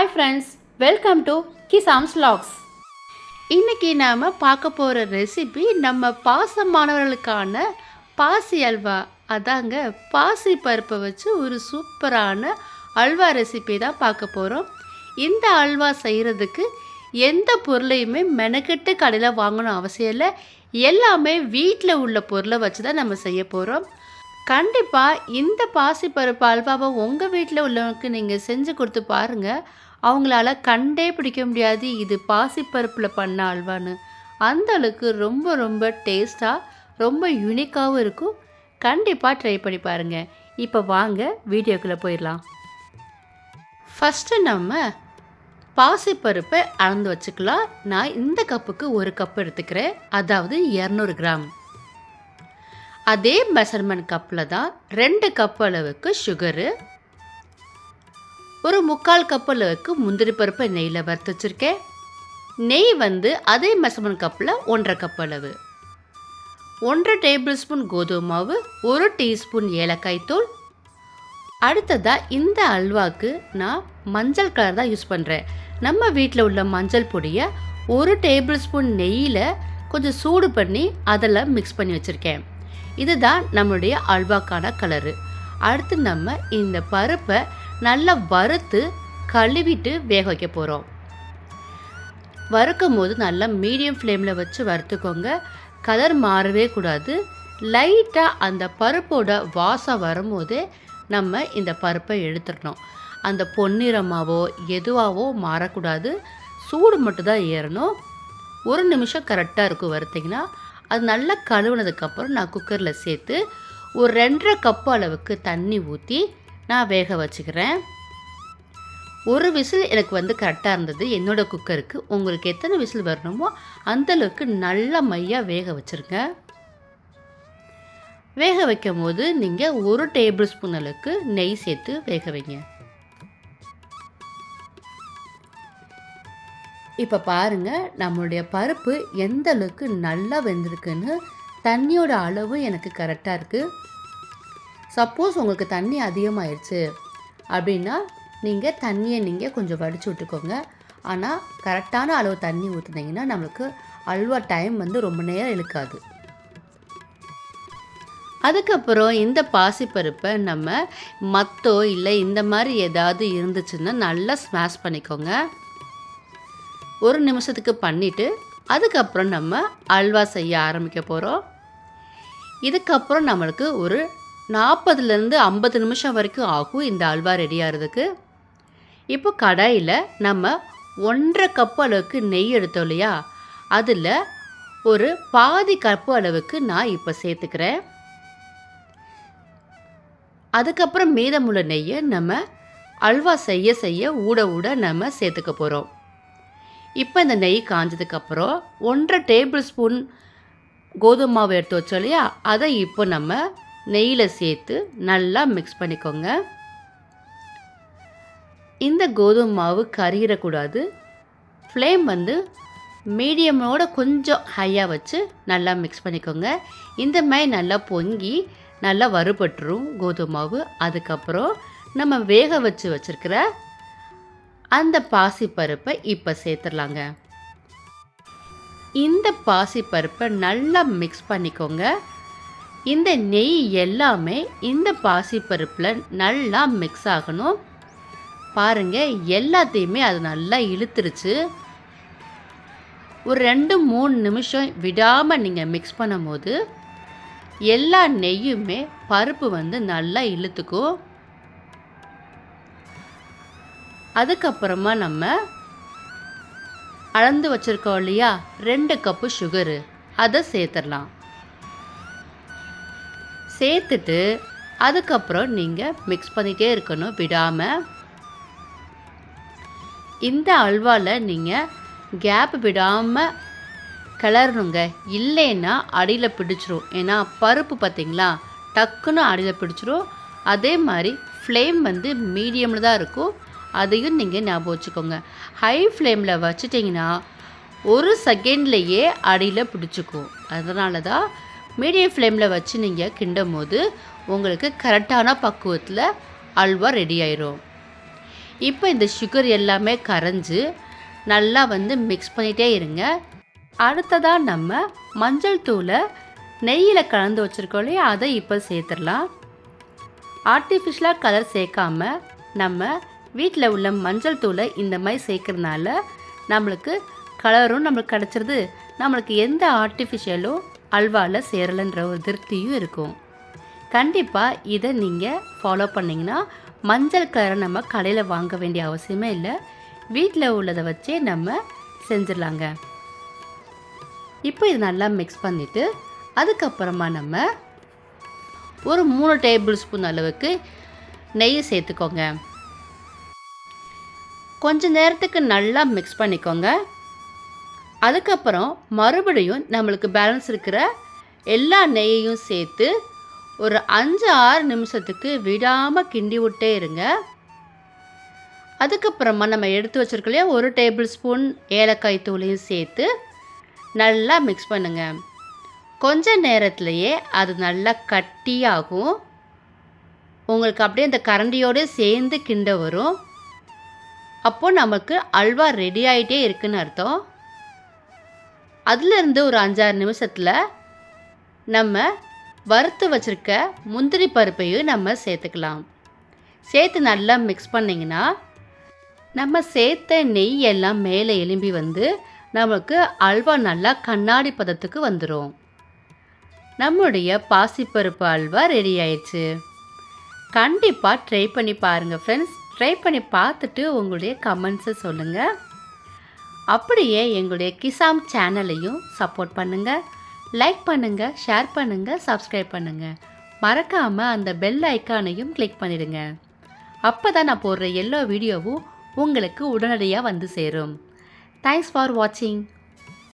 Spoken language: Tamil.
ஹாய் ஃப்ரெண்ட்ஸ் வெல்கம் டு கிசாம்ஸ் லாக்ஸ் இன்னைக்கு நாம் பார்க்க போகிற ரெசிபி நம்ம பாசமானவர்களுக்கான பாசி அல்வா. அதாங்க பாசி பருப்பை வச்சு ஒரு சூப்பரான அல்வா ரெசிபி தான் பார்க்க போகிறோம் இந்த அல்வா செய்கிறதுக்கு எந்த பொருளையுமே மெனக்கெட்டு கடையில் வாங்கணும் அவசியம் இல்லை. எல்லாமே வீட்டில் உள்ள பொருளை வச்சு தான் நம்ம செய்ய போகிறோம் கண்டிப்பாக இந்த பாசிப்பருப்பு அல்வாவை உங்கள் வீட்டில் உள்ளவங்களுக்கு நீங்கள் செஞ்சு கொடுத்து பாருங்கள் அவங்களால கண்டே பிடிக்க முடியாது இது பாசிப்பருப்பில் பண்ண அல்வான்னு. அந்த அளவுக்கு ரொம்ப ரொம்ப டேஸ்ட்டாக ரொம்ப யூனிக்காகவும் இருக்கும். கண்டிப்பாக ட்ரை பண்ணி பாருங்கள் இப்போ வாங்க வீடியோக்குள்ளே போயிடலாம். ஃபஸ்ட்டு நம்ம பாசிப்பருப்பை அளந்து வச்சுக்கலாம். நான் இந்த கப்புக்கு ஒரு கப் எடுத்துக்கிறேன். அதாவது இரநூறு கிராம். அதே மெஷர்மெண்ட் கப்பில் தான் ரெண்டு கப் அளவுக்கு சுகரு ஒரு முக்கால் கப் அளவுக்கு முந்திரி பருப்பை நெய்யில் வறுத்து வச்சுருக்கேன். நெய் வந்து அதே மெஷர்மெண்ட் கப்பில் ஒன்றரை கப் அளவு ஒன்றரை டேபிள் ஸ்பூன் கோதுமை மாவு ஒரு டீஸ்பூன் ஏலக்காய் தூள். அடுத்ததாக இந்த அல்வாக்கு நான் மஞ்சள் கலர் தான் யூஸ் பண்ணுறேன் நம்ம வீட்டில் உள்ள மஞ்சள் பொடியை ஒரு டேபிள் ஸ்பூன் நெய்யில் கொஞ்சம் சூடு பண்ணி அதில் மிக்ஸ் பண்ணி வச்சுருக்கேன். இதுதான் நம்மளுடைய அல்வாக்கான கலரு அடுத்து நம்ம இந்த பருப்பை நல்லா வறுத்து கழுவிட்டு வேக வைக்க போகிறோம் வறுக்கும் போது நல்லா மீடியம் ஃப்ளேமில் வச்சு வறுத்துக்கோங்க. கலர் மாறவே கூடாது. லைட்டாக அந்த பருப்போட வாசம் வரும்போதே நம்ம இந்த பருப்பை எடுத்துடணும். அந்த பொன்னிறமாவோ எதுவாகவோ மாறக்கூடாது. சூடு மட்டும்தான் ஏறணும். ஒரு நிமிஷம் கரெக்டாக இருக்கும் வறுத்திங்கன்னா. அது நல்லா கழுவுனதுக்கப்புறம் நான் குக்கரில் சேர்த்து ஒரு ரெண்டரை கப்பு அளவுக்கு தண்ணி ஊற்றி நான் வேக வச்சுக்கிறேன். ஒரு விசில் எனக்கு வந்து கரெக்டாக இருந்தது. என்னோடய குக்கருக்கு உங்களுக்கு எத்தனை விசில் வரணுமோ அந்தளவுக்கு நல்ல மையாக வேக வச்சுருங்க. வேக வைக்கும் போது நீங்கள் ஒரு டேபிள் ஸ்பூன் அளவுக்கு நெய் சேர்த்து வேக வைங்க. இப்போ பாருங்கள் நம்மளுடைய பருப்பு எந்த அளவுக்கு நல்லா வெந்திருக்குன்னு. தண்ணியோட அளவு எனக்கு கரெக்டாக இருக்குது சப்போஸ் உங்களுக்கு தண்ணி அதிகமாகிடுச்சு அப்படின்னா நீங்கள் தண்ணியை நீங்கள் கொஞ்சம் வடித்து விட்டுக்கோங்க. ஆனால் கரெக்டான அளவு தண்ணி ஊற்றுனீங்கன்னா நம்மளுக்கு அல்வா டைம் வந்து ரொம்ப நேரம் இழுக்காது. அதுக்கப்புறம் இந்த பாசிப்பருப்பை நம்ம மத்தோ இல்லை இந்த மாதிரி ஏதாவது இருந்துச்சுன்னா நல்லா ஸ்மாஷ் பண்ணிக்கோங்க. ஒரு நிமிஷத்துக்கு பண்ணிவிட்டு அதுக்கப்புறம் நம்ம அல்வா செய்ய ஆரம்பிக்க போகிறோம் இதுக்கப்புறம் நம்மளுக்கு ஒரு நாற்பதுலேருந்து ஐம்பது நிமிஷம் வரைக்கும் ஆகும் இந்த அல்வா ரெடி ஆகிறதுக்கு இப்போ கடாயில் நம்ம ஒன்றரை கப்பு அளவுக்கு நெய் எடுத்தோம் இல்லையா? அதில் ஒரு பாதி கப்பு அளவுக்கு நான் இப்போ சேர்த்துக்கிறேன். அதுக்கப்புறம் மீதமுள்ள நெய்யை நம்ம அல்வா செய்ய செய்ய ஊட ஊட நம்ம சேர்த்துக்க போகிறோம் இப்போ இந்த நெய் காஞ்சதுக்கப்புறம் ஒன்றரை டேபிள் ஸ்பூன் கோதுமை மாவு எடுத்து வச்சோம் இல்லையா? அதை இப்போ நம்ம நெய்யில் சேர்த்து நல்லா மிக்ஸ் பண்ணிக்கோங்க. இந்த கோதுமை மாவு கருகிடக்கூடாது. ஃப்ளேம் வந்து மீடியமோட கொஞ்சம் ஹையாக வச்சு நல்லா மிக்ஸ் பண்ணிக்கோங்க. இந்த மாதிரி நல்லா பொங்கி நல்லா வறுபட்டுரும் கோதுமை மாவு. அதுக்கப்புறம் நம்ம வேக வச்சு வச்சுருக்கிற அந்த பாசிப்பருப்பை இப்போ சேர்த்துடலாங்க. இந்த பாசிப்பருப்பை நல்லா மிக்ஸ் பண்ணிக்கோங்க. இந்த நெய் எல்லாமே இந்த பாசிப்பருப்பில் நல்லா மிக்ஸ் ஆகணும். பாருங்கள் எல்லாத்தையுமே அது நல்லா இழுத்துருச்சு. ஒரு ரெண்டு மூணு நிமிஷம் விடாமல் நீங்கள் மிக்ஸ் பண்ணும்போது எல்லா நெய்யுமே பருப்பு வந்து நல்லா இழுத்துக்கும். அதுக்கப்புறமா நம்ம அளந்து வச்சுருக்கோம் இல்லையா ரெண்டு கப்பு சுகரு அதை சேர்த்துடலாம். சேர்த்துட்டு அதுக்கப்புறம் நீங்கள் மிக்ஸ் பண்ணிகிட்டே இருக்கணும் விடாமல் இந்த அல்வாவில் நீங்கள் கேப் விடாமல் கிளறணுங்க. இல்லைன்னா அடியில் பிடிச்சிரும். ஏன்னா பருப்பு பார்த்திங்களா டக்குன்னு அடியில் பிடிச்சிரும். அதே மாதிரி ஃப்ளேம் வந்து மீடியமில் தான் இருக்கும். அதையும் நீங்கள் ஞாபகம் வச்சுக்கோங்க. ஹை ஃப்ளேமில் வச்சுட்டிங்கன்னா ஒரு செகண்ட்லேயே அடியில் பிடிச்சிக்கும். அதனால தான் மீடியம் ஃப்ளேமில் வச்சு நீங்கள் கிண்டும் போது உங்களுக்கு கரெக்டான பக்குவத்தில் அல்வா ரெடி ஆயிரும். இப்போ இந்த சுகர் எல்லாமே கரைஞ்சு நல்லா வந்து மிக்ஸ் பண்ணிகிட்டே இருங்க. அடுத்ததாக நம்ம மஞ்சள் தூளை நெய்யில் கலந்து வச்சுருக்கோம் இல்லையா? அதை இப்போ சேர்த்துடலாம். ஆர்டிஃபிஷியலாக கலர் சேர்க்காம நம்ம வீட்டில் உள்ள மஞ்சள் தூளை இந்த மாதிரி சேர்க்கறதுனால நம்மளுக்கு கலரும் நம்மளுக்கு கிடச்சிருது. நம்மளுக்கு எந்த ஆர்டிஃபிஷியலும் அல்வாவில் சேரலைன்ற ஒரு திருப்தியும் இருக்கும். கண்டிப்பாக இதை நீங்கள் ஃபாலோ பண்ணிங்கன்னா மஞ்சள் கலரை நம்ம கடையில் வாங்க வேண்டிய அவசியமே இல்லை. வீட்டில் உள்ளதை வச்சே நம்ம செஞ்சிடலாங்க. இப்போ இது நல்லா மிக்ஸ் பண்ணிவிட்டு அதுக்கப்புறமா நம்ம ஒரு மூணு டேபிள் ஸ்பூன் அளவுக்கு நெய் சேர்த்துக்கோங்க. கொஞ்ச நேரத்துக்கு நல்லா மிக்ஸ் பண்ணிக்கோங்க. அதுக்கப்புறம் மறுபடியும் நம்மளுக்கு பேலன்ஸ் இருக்கிற எல்லா நெய்யையும் சேர்த்து ஒரு அஞ்சு ஆறு நிமிஷத்துக்கு விடாமல் கிண்டி விட்டே இருங்க. அதுக்கப்புறமா நம்ம எடுத்து வச்சிருக்கலையே ஒரு டேபிள் ஸ்பூன் ஏலக்காய் தூளையும் சேர்த்து நல்லா மிக்ஸ் பண்ணுங்க. கொஞ்ச நேரத்துலையே அது நல்லா கட்டியாகும். உங்களுக்கு அப்படியே அந்த கரண்டியோடு சேர்ந்து கிண்ட வரும். அப்போது நமக்கு அல்வா ரெடி ஆகிட்டே இருக்குன்னு அர்த்தம். அதுலேருந்து ஒரு அஞ்சாறு நிமிஷத்தில் நம்ம வறுத்து வச்சுருக்க முந்திரி பருப்பையும் நம்ம சேர்த்துக்கலாம். சேர்த்து நல்லா மிக்ஸ் பண்ணிங்கன்னா நம்ம சேர்த்த நெய் எல்லாம் மேலே எலும்பி வந்து நமக்கு அல்வா நல்லா கண்ணாடி பதத்துக்கு வந்துடும் நம்முடைய பாசிப்பருப்பு அல்வா ரெடி ஆயிடுச்சு. கண்டிப்பாக ட்ரை பண்ணி பாருங்கள் ஃப்ரெண்ட்ஸ் ட்ரை பண்ணி பார்த்துட்டு உங்களுடைய கமெண்ட்ஸை சொல்லுங்கள் அப்படியே எங்களுடைய கிசாம் சேனலையும் சப்போர்ட் பண்ணுங்கள் லைக் பண்ணுங்கள் ஷேர் பண்ணுங்கள் சப்ஸ்கிரைப் பண்ணுங்கள் மறக்காமல் அந்த பெல் ஐக்கானையும் கிளிக் பண்ணிடுங்க. அப்போ தான் நான் போடுற எல்லா வீடியோவும் உங்களுக்கு உடனடியாக வந்து சேரும். தேங்க்ஸ் ஃபார் வாட்சிங்